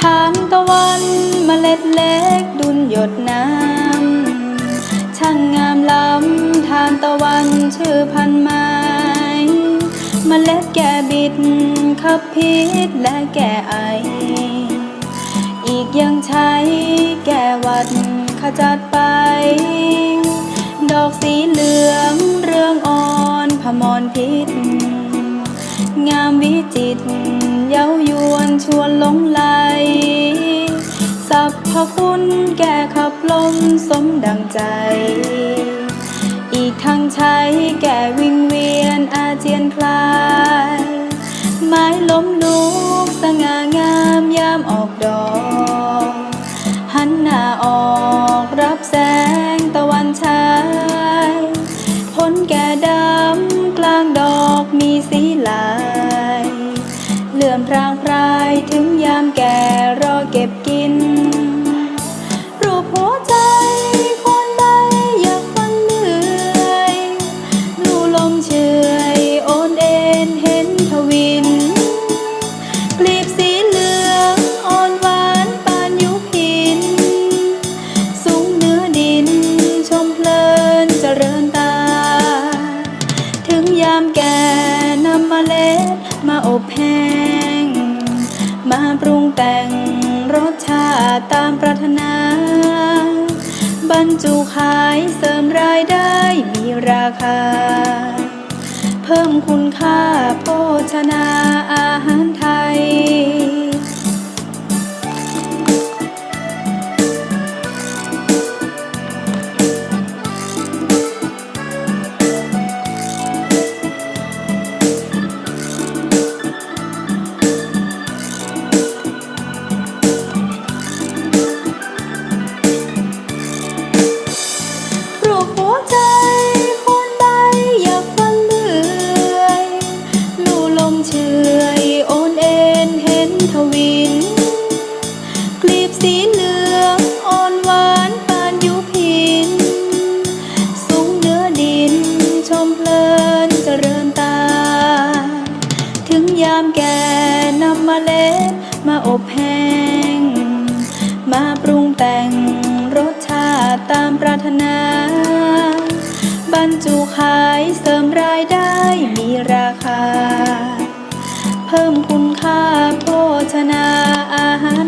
ทานตะวันเมล็ดเล็กดุนหยดน้ำช่างงามล้ำทานตะวันชื่อพันไม้เมล็ดแก่บิดขับพิษและแก่ไอ อีกยังใช้แก้หวัดขจัดไป ดอกสีเหลืองเรื่องอ่อนพมรพิษ งามวิจิตเย้ายวนชวนหลงไหลสรรพคุณแก่ขับลมสมดังใจ อีกทั้งใช้แก่วิงเวียนอาเจียนคลาย ไม้ล้มลุกสง่างามยามออกดอก หันหน้าออก เลื่อมพรางพรายถึงยามแก่รอเก็บ ปรุงแต่งรสชาติตามปรารถนา บรรจุขายเสริมรายได้มีราคา เพิ่มคุณค่าโภชนาอาหารไทย ยามแก่นำมเมล็ดมาอบแห้ง มาปรุงแต่งรสชาติตามปรารถนา บรรจุขายเสริมรายได้มีราคา เพิ่มคุณค่าโภชนาอาหาร